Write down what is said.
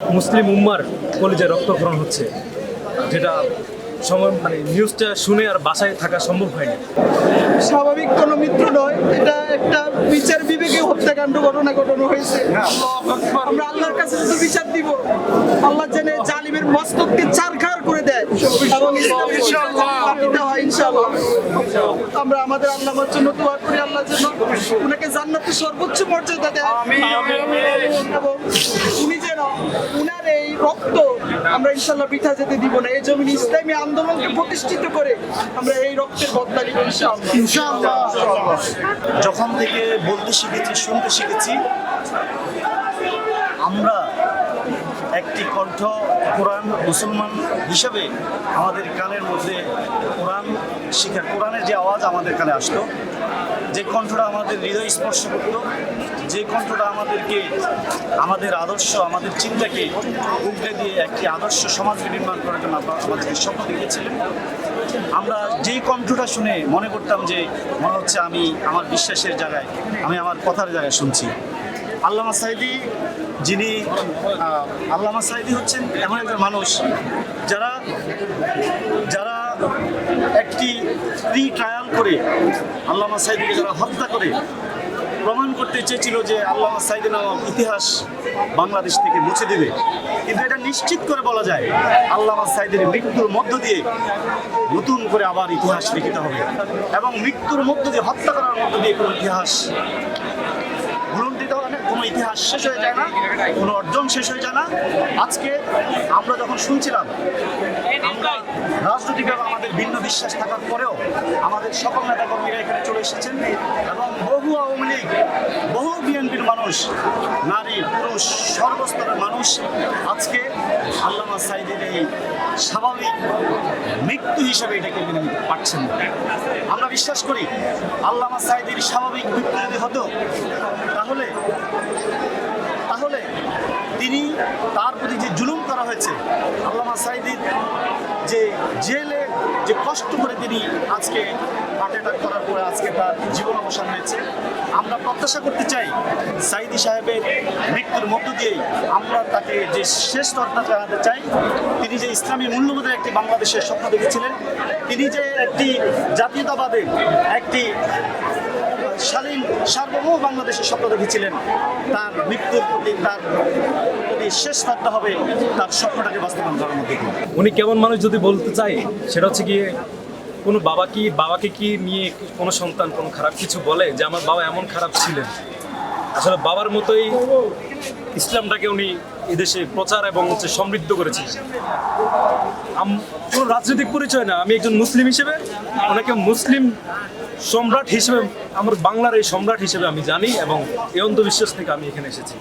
মুসলিম উম্মার কলেজে রক্তক্ষরণ হচ্ছে যেটা সময় মানে নিউজটা শুনে আর বাসায় থাকা সম্ভব হয়নি। স্বাভাবিক কোনো মৃত্যু নয় এটা একটা বিচার বিবেকে হত্যাকাণ্ড ঘটনা ঘটানো হয়েছে। আমরা আল্লাহর কাছে শুধু বিচার দিব আল্লাহ জেনে জালিমের মস্তককে চারখার করে দেয় এবং ইসলামের হয় ইনশাআল্লাহ। আমরা আমাদের আল্লাহর জন্য দোয়া করি আল্লাহ যেন ওনাকে জান্নাতের সর্বোচ্চ মর্যাদা দেয়। এবং উনি যেন উনার এই রক্ত আমরা ইনশাল্লাহ বৃথা যেতে দিব না। এই জমিন ইসলামী আন্দোলনকে প্রতিষ্ঠিত করে আমরা এই রক্তের বদলা নিব যখন থেকে বলতে শিখেছি, শুনতে শিখেছি, আমরা একটি কণ্ঠ কোরআন মুসলমান হিসাবে আমাদের কানের মধ্যে কোরআন শিখার কোরআনের যে আওয়াজ আমাদের কানে আসতো যে কণ্ঠটা আমাদের হৃদয় স্পর্শ করত যে কণ্ঠটা আমাদেরকে, আমাদের আদর্শ, আমাদের চিন্তাকে উল্টে দিয়ে একটি আদর্শ সমাজকে নির্মাণ করার জন্য আমাদেরকে স্বপ্ন দেখিয়েছিলেন। আমরা যেই কণ্ঠটা শুনে মনে করতাম যে মনে হচ্ছে আমি আমার বিশ্বাসের জায়গায়, আমি আমার কথার জায়গায় শুনছি। আল্লামা সাইদি যিনি আল্লামা সাইদি হচ্ছেন এমন একজন মানুষ যারা যারা একটি প্রি ট্রায়াল করে আল্লামা সাইদিকে যারা হত্যা করে, প্রমাণ করতে চেয়েছিল যে আল্লামা সাইদি নামক ইতিহাস বাংলাদেশ থেকে মুছে দেবে। কিন্তু এটা নিশ্চিত করে বলা যায়, আল্লামা সাইদের মৃত্যুর মধ্য দিয়ে নতুন করে আবার ইতিহাস লিখিত হবে। এবং মৃত্যুর মধ্য দিয়ে, হত্যা করার মধ্য দিয়ে কোনো ইতিহাস ভুলন্টিত হয় না কোনো ইতিহাস শেষ হয়ে যায় না, কোনো অর্জন শেষ হয়ে যায় না। আজকে আমরা যখন শুনছিলাম রাজনৈতিকভাবে আমাদের ভিন্ন বিশ্বাস থাকার পরেও আমাদের সকল নেতাকর্মীরা এখানে চলে এসেছেন এবং বহু আওয়ামী লীগ, বহু বিএনপির মানুষ, নারী, পুরুষ, সর্বস্তরের মানুষ আজকে আল্লামা সাইদের এই স্বাভাবিক মৃত্যু হিসেবে এটাকে মেনে নিতে পারছেন আমরা বিশ্বাস করি আল্লামা সাইদের স্বাভাবিক মৃত্যু যদি হতো, তাহলে তাহলে তিনি তার প্রতি যে জুলুম করা হয়েছে, আল্লামা সাইদির যে জেলে যে কষ্ট করে তিনি আজকে হার্ট অ্যাটাক করার পরে আজকে তার জীবন অবসান হয়েছে। আমরা প্রত্যাশা করতে চাই সাইদি সাহেবের মৃত্যুর মধ্য দিয়েই আমরা তাকে যে শেষ শ্রদ্ধা জানাতে চাই, তিনি যে ইসলামী মূল্যবোধের একটি বাংলাদেশের স্বপ্ন দেখেছিলেন, তিনি যে একটি জাতীয়তাবাদের একটি শালীন সার্বভৌম বাংলাদেশের স্বপ্ন দেখেছিলেন তার মৃত্যুর প্রতি, তার প্রতি শেষ শ্রদ্ধা হবে তার স্বপ্নটাকে বাস্তবায়ন করার মধ্যে উনি কেমন মানুষ যদি বলতে চাই সেটা হচ্ছে গিয়ে কোনো বাবা কি, বাবাকে কি নিয়ে কোনো সন্তান কোনো খারাপ কিছু বলে যে, আমার বাবা এমন খারাপ ছিলেন আসলে বাবার মতোই ইসলামটাকে উনি এদেশে প্রচার এবং হচ্ছে সমৃদ্ধ করেছেন কোনো রাজনৈতিক পরিচয় না। আমি একজন মুসলিম হিসেবে, ওনাকে মুসলিম সম্রাট হিসেবে, আমার বাংলার এই সম্রাট হিসেবে আমি জানি এবং এই অন্ধবিশ্বাস থেকে আমি এখানে এসেছি।